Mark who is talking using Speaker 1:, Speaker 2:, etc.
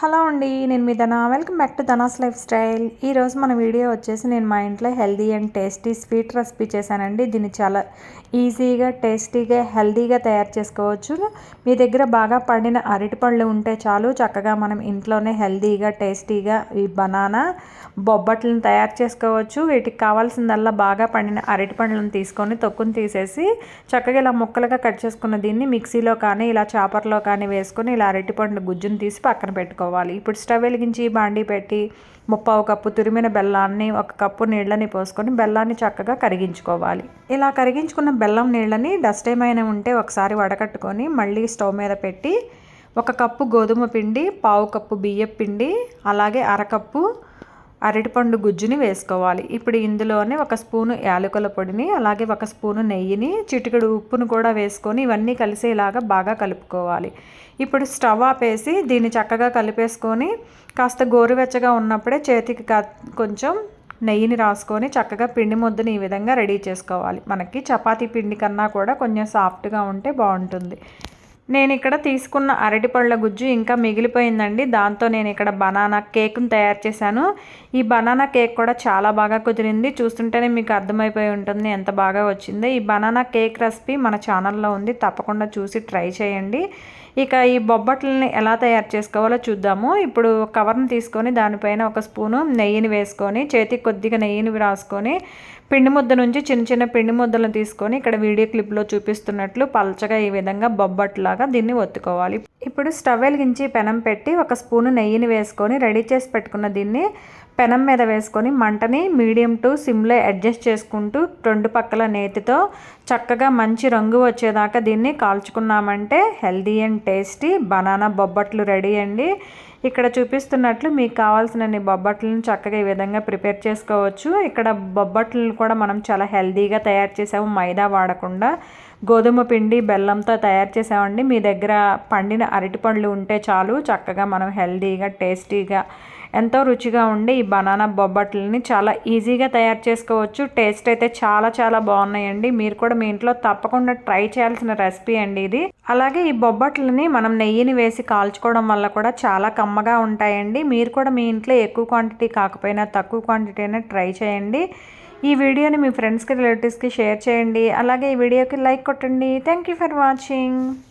Speaker 1: Hello అండి నేను మీ Dhana. Welcome back to Dhana's lifestyle. ఈరోజు మన వీడియో వచ్చేసి నేను మా ఇంట్లో healthy and tasty sweet recipe చేశానండి. దీన్ని చాలా ఈజీగా టేస్టీగా హెల్దీగా తయారు చేసుకోవచ్చు. మీ దగ్గర బాగా పండిన అరటిపళ్ళు ఉంటే చాలు. చక్కగా మనం ఇంట్లోనే హెల్దీగా టేస్టీగా ఈ బనానా బొబ్బట్లను తయారు చేసుకోవచ్చు. వీటికి కావాల్సిందల్లా బాగా పండిన అరటి పండ్లను తీసుకొని తొక్కును తీసేసి చక్కగా ఇలా ముక్కలుగా కట్ చేసుకున్న దీన్ని మిక్సీలో కానీ ఇలా చాపర్లో కానీ వేసుకొని ఇలా అరటిపండు గుజ్జును తీసి పక్కన పెట్టుకోవాలి. ఇప్పుడు స్టవ్ వెలిగించి బాండీ పెట్టి ముప్పావు కప్పు తురిమిన బెల్లాన్ని ఒక కప్పు నీళ్ళని పోసుకొని బెల్లాన్ని చక్కగా కరిగించుకోవాలి. ఇలా కరిగించుకున్న బెల్లం నీళ్ళని డస్ట్ ఏమైనా ఉంటే ఒకసారి వడకట్టుకొని మళ్ళీ స్టవ్ మీద పెట్టి ఒక కప్పు గోధుమ పిండి పావు కప్పు బియ్యం పిండి అలాగే అరకప్పు అరటిపండు గుజ్జుని వేసుకోవాలి. ఇప్పుడు ఇందులోనే ఒక స్పూను యాలకుల పొడిని అలాగే ఒక స్పూను నెయ్యిని చిటికెడు ఉప్పును కూడా వేసుకొని ఇవన్నీ కలిసేలాగా బాగా కలుపుకోవాలి. ఇప్పుడు స్టవ్ ఆపేసి దీన్ని చక్కగా కలిపేసుకొని కాస్త గోరువెచ్చగా ఉన్నప్పుడే చేతికి కొంచెం నెయ్యిని రాసుకొని చక్కగా పిండి ముద్దని ఈ విధంగా రెడీ చేసుకోవాలి. మనకి చపాతీ పిండి కన్నా కూడా కొంచెం సాఫ్ట్గా ఉంటే బాగుంటుంది. నేను ఇక్కడ తీసుకున్న అరటిపళ్ళ గుజ్జు ఇంకా మిగిలిపోయిందండి. దాంతో నేను ఇక్కడ బనానా కేక్ను తయారు చేశాను. ఈ బనానా కేక్ కూడా చాలా బాగా కుదిరింది. చూస్తుంటేనే మీకు అర్థమైపోయి ఉంటుంది ఎంత బాగా వచ్చిందో. ఈ బనానా కేక్ రెసిపీ మన ఛానల్లో ఉంది. తప్పకుండా చూసి ట్రై చేయండి. ఇక ఈ బొబ్బట్లని ఎలా తయారు చేసుకోవాలో చూద్దాము. ఇప్పుడు కవర్ని తీసుకొని దానిపైన ఒక స్పూను నెయ్యిని వేసుకొని చేతికి కొద్దిగా నెయ్యిని రాసుకొని పిండి ముద్ద నుంచి చిన్న చిన్న పిండి ముద్దలను తీసుకొని ఇక్కడ వీడియో క్లిప్లో చూపిస్తున్నట్లు పలచగా ఈ విధంగా బొబ్బట్లా దీన్ని ఒత్తుకోవాలి. ఇప్పుడు స్టవ్ వెలిగించి పెనం పెట్టి ఒక స్పూను నెయ్యిని వేసుకొని రెడీ చేసి పెట్టుకున్న దీన్ని పెనం మీద వేసుకొని మంటని మీడియం టు సిమ్లో అడ్జస్ట్ చేసుకుంటూ రెండు పక్కల నేతితో చక్కగా మంచి రంగు వచ్చేదాకా దీన్ని కాల్చుకున్నామంటే healthy and tasty banana bobbatlu ready అండి. ఇక్కడ చూపిస్తున్నట్లు మీకు కావాల్సినన్ని బొబ్బట్లను చక్కగా ఈ విధంగా ప్రిపేర్ చేసుకోవచ్చు. ఇక్కడ బొబ్బట్లను కూడా మనం చాలా హెల్దీగా తయారు చేసాము మైదా వాడకుండా. గోధుమ పిండి బెల్లంతో తయారు చేసామండి. మీ దగ్గర పండిన అరటిపండ్లు ఉంటే చాలు చక్కగా మనం హెల్దీగా టేస్టీగా ఎంతో రుచిగా ఉండే ఈ బనానా బొబ్బట్లని చాలా ఈజీగా తయారు చేసుకోవచ్చు. టేస్ట్ అయితే చాలా చాలా బాగున్నాయండి. మీరు కూడా మీ ఇంట్లో తప్పకుండా ట్రై చేయాల్సిన రెసిపీ అండి ఇది. అలాగే ఈ బొబ్బట్లని మనం నెయ్యిని వేసి కాల్చుకోవడం వల్ల కూడా చాలా కమ్మగా ఉంటాయండి. మీరు కూడా మీ ఇంట్లో ఎక్కువ క్వాంటిటీ కాకపోయినా తక్కువ క్వాంటిటీ అయినా ట్రై చేయండి. ఈ వీడియోని మీ ఫ్రెండ్స్కి రిలేటివ్స్కి షేర్ చేయండి. అలాగే ఈ వీడియోకి లైక్ కొట్టండి. Thank you for watching